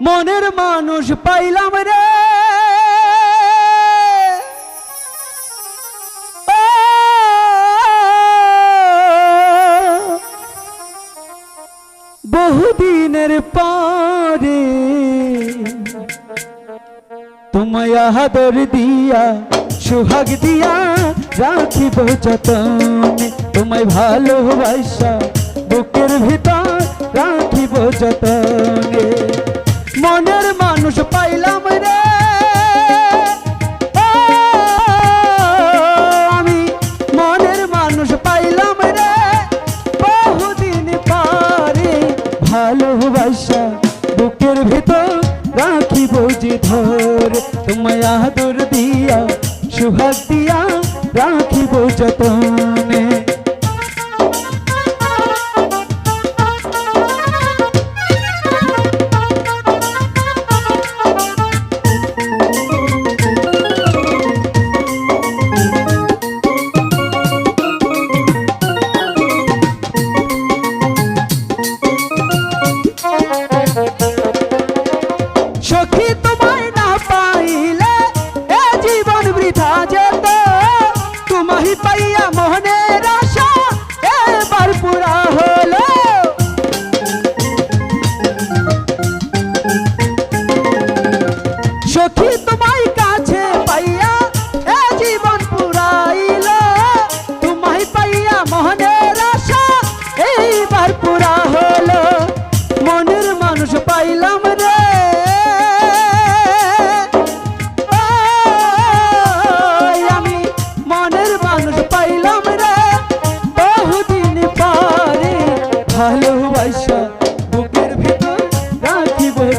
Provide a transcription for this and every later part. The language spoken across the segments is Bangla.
মনের মানুষ পাইলাম রে। বহুদিনের পরে তোমায় আদর দিয়া, সুহাগ দিয়া রাখিব যতনে। তোমায় ভালোবাসা বুকের ভিতর রাখিব যতন। राखी बोझी धोर तुम्हारा दूर दिया सुहा दिया राखी बोझ तुम পাইয়া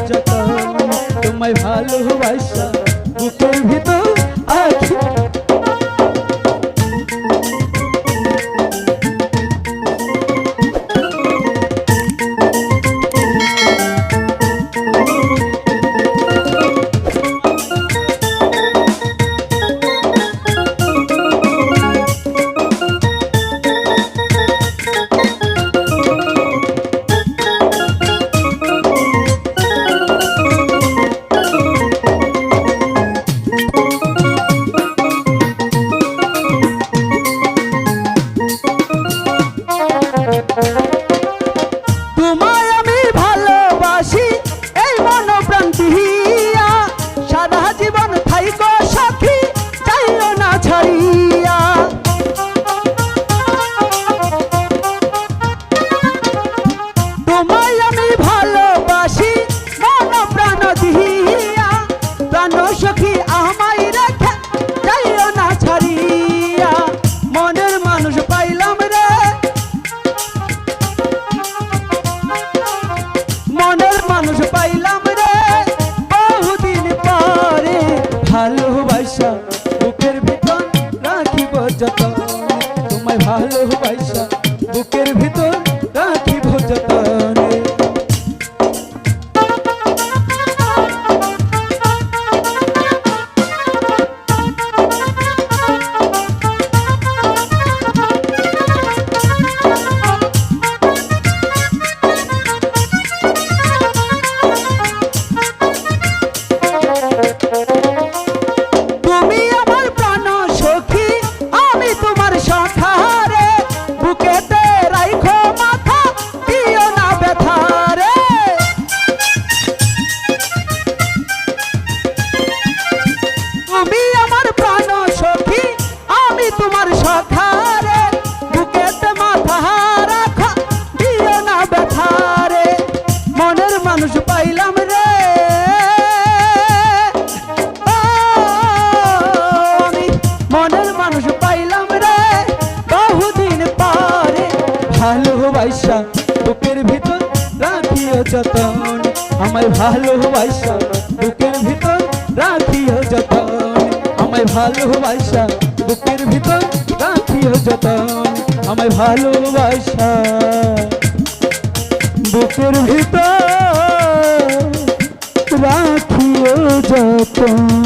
যত তোমায় ভালোবাসা বুকের ভিতর ভালোবাসা বুকের ভিতর আমায় ভালোবাসা বুকের ভিতর রাখিও যতন। আমায় ভালোবাসা বুকের ভিতর রাখিও যতন। আমায় ভালোবাসা বুকের ভিতর từng